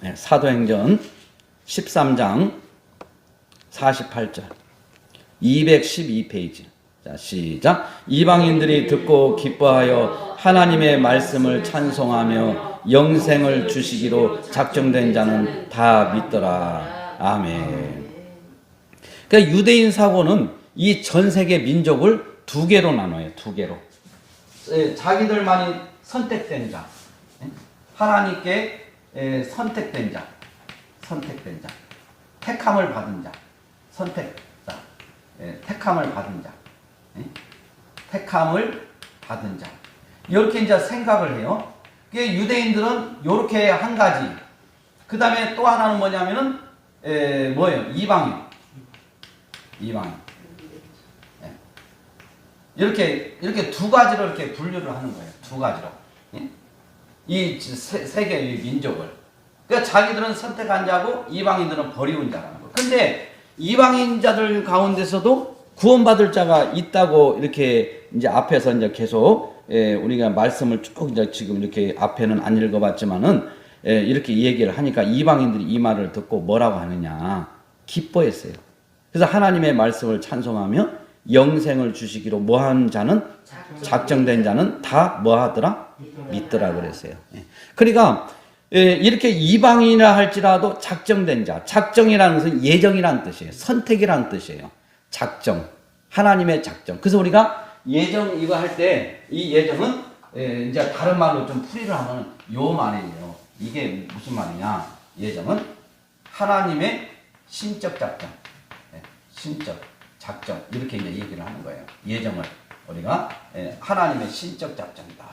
네, 사도행전 13장 48절. 212페이지. 자 시작. 이방인들이 듣고 기뻐하여 하나님의 말씀을 찬송하며 영생을 주시기로 작정된 자는 다 믿더라. 아멘. 그러니까 유대인 사고는 이 전 세계 민족을 두 개로 나눠요 두 개로. 예, 자기들만이 선택된 자. 예? 하나님께 예, 선택된 자 선택된 자 택함을 받은 자 선택자 예, 택함을 받은 자 예? 택함을 받은 자 이렇게 이제 생각을 해요. 그게 유대인들은 이렇게 한 가지. 그 다음에 또 하나는 뭐냐면은 에, 뭐예요? 이방인. 이방인. 예. 이렇게 이렇게 두 가지로 이렇게 분류를 하는 거예요. 두 가지로. 예? 이세 세계의 민족을. 그러니까 자기들은 선택한 자고 이방인들은 버리운 자라는 거. 근데 이방인 자들 가운데서도 구원받을 자가 있다고 이렇게 이제 앞에서 이제 계속 예, 우리가 말씀을 쭉 이제 지금 이렇게 앞에는 안 읽어봤지만은 예, 이렇게 얘기를 하니까 이방인들이 이 말을 듣고 뭐라고 하느냐 기뻐했어요. 그래서 하나님의 말씀을 찬송하며 영생을 주시기로 뭐한 자는 작정된 자는 다 뭐하더라 믿더라 그랬어요. 예. 그러니까 예, 이렇게 이방인이라 할지라도 작정된 자, 작정이라는 것은 예정이라는 뜻이에요. 선택이라는 뜻이에요. 작정, 하나님의 작정. 그래서 우리가 예정 이거 할 때 이 예정은 예, 이제 다른 말로 좀 풀이를 하면 요 말이에요. 이게 무슨 말이냐? 예정은 하나님의 신적 작정, 예, 신적 작정 이렇게 이제 얘기를 하는 거예요. 예정을 우리가 예, 하나님의 신적 작정이다.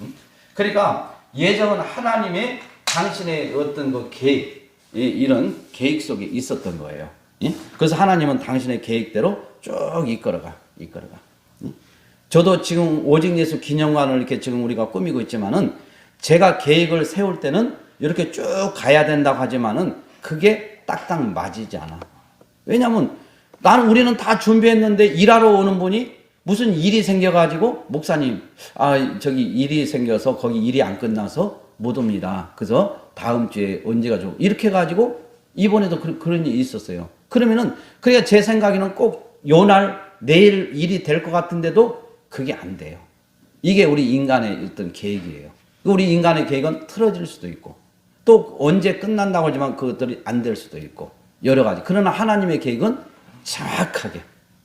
음? 그러니까 예정은 하나님의 당신의 어떤 그 계획 이- 이런 계획 속에 있었던 거예요. 예? 그래서 하나님은 당신의 계획대로 쭉 이끌어가, 이끌어가. 예? 저도 지금 오직 예수 기념관을 이렇게 지금 우리가 꾸미고 있지만은 제가 계획을 세울 때는 이렇게 쭉 가야 된다고 하지만은 그게 딱딱 맞이지 않아. 왜냐면 나는 우리는 다 준비했는데 일하러 오는 분이 무슨 일이 생겨가지고 목사님 아 저기 일이 생겨서 거기 일이 안 끝나서 못 옵니다. 그래서 다음 주에 언제가 좀 이렇게 가지고 이번에도 그, 그런 일이 있었어요. 그러면은 그러니까 제 생각에는 꼭 요날 내일 일이 될 것 같은데도 그게 안 돼요. 이게 우리 인간의 어떤 계획이에요. 우리 인간의 계획은 틀어질 수도 있고 또 언제 끝난다고 하지만 그것들이 안 될 수도 있고 여러 가지. 그러나 하나님의 계획은 정확하게,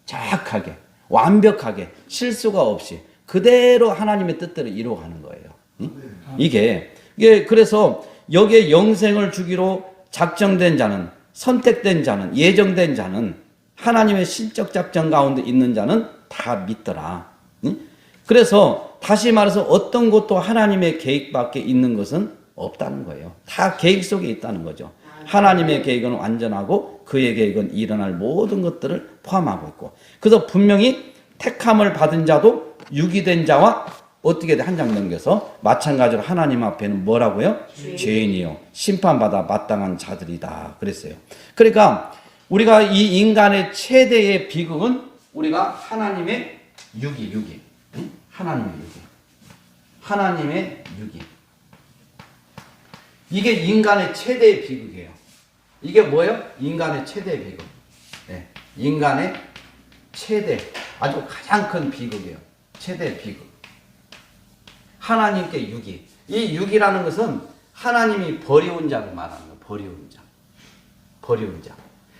정확하게, 완벽하게 실수가 없이 그대로 하나님의 뜻대로 이루어가는 거예요. 응? 이게 이게 그래서 여기에 영생을 주기로 작정된 자는 선택된 자는 예정된 자는 하나님의 신적 작정 가운데 있는 자는 다 믿더라. 응? 그래서 다시 말해서 어떤 것도 하나님의 계획 밖에 있는 것은 없다는 거예요. 다 계획 속에 있다는 거죠. 하나님의 계획은 완전하고 그의 계획은 일어날 모든 것들을 포함하고 있고. 그래서 분명히 택함을 받은 자도 유기된 자와 어떻게 한 장 넘겨서 마찬가지로 하나님 앞에는 뭐라고요? 죄인이요. 심판받아 마땅한 자들이다. 그랬어요. 그러니까 우리가 이 인간의 최대의 비극은 우리가 하나님의 유기, 유기. 응? 하나님의 유기. 하나님의 유기. 이게 인간의 최대의 비극이에요. 이게 뭐예요? 인간의 최대의 비극. 네. 인간의 최대, 아주 가장 큰 비극이에요. 최대 비극. 하나님께 유기. 이 유기라는 것은 하나님이 버리운 자를 말하는 거예요. 버리운 자. 버리운 자.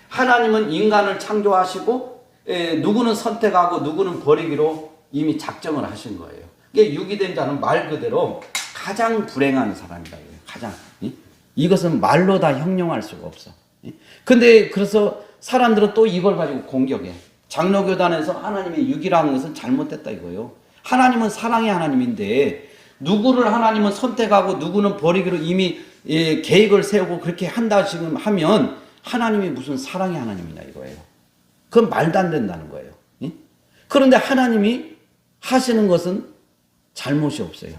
하나님은 인간을 창조하시고 에, 누구는 선택하고 누구는 버리기로 이미 작정을 하신 거예요. 이게 유기된 자는 말 그대로 가장 불행한 사람이다. 가장. 이? 이것은 말로 다 형용할 수가 없어. 이? 근데 그래서 사람들은 또 이걸 가지고 공격해. 장로교단에서 하나님의 유기라는 것은 잘못됐다 이거예요. 하나님은 사랑의 하나님인데 누구를 하나님은 선택하고 누구는 버리기로 이미 예, 계획을 세우고 그렇게 한다 지금 하면 하나님이 무슨 사랑의 하나님이냐 이거예요. 그건 말도 안 된다는 거예요. 예? 그런데 하나님이 하시는 것은 잘못이 없어요.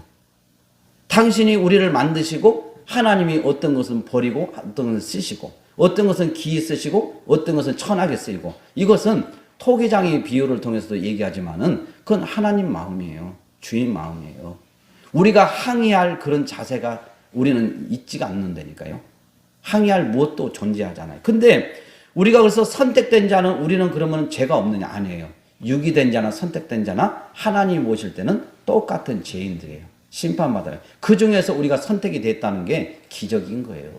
당신이 우리를 만드시고 하나님이 어떤 것은 버리고 어떤 것은 쓰시고 어떤 것은 기이 쓰시고 어떤 것은 천하게 쓰이고 이것은 토기장의 비유를 통해서도 얘기하지만은 그건 하나님 마음이에요. 주인 마음이에요. 우리가 항의할 그런 자세가 우리는 있지가 않는다니까요. 항의할 무엇도 존재하잖아요. 근데 우리가 그래서 선택된 자는 우리는 그러면 죄가 없느냐? 아니에요. 유기된 자나 선택된 자나 하나님 오실 때는 똑같은 죄인들이에요. 심판받아요. 그 중에서 우리가 선택이 됐다는 게 기적인 거예요.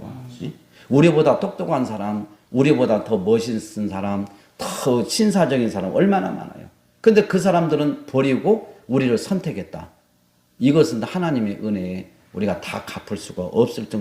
예? 우리보다 똑똑한 사람, 우리보다 더 멋있는 사람, 더 신사적인 사람 얼마나 많아요. 근데 그 사람들은 버리고 우리를 선택했다. 이것은 하나님의 은혜에 우리가 다 갚을 수가 없을 정도.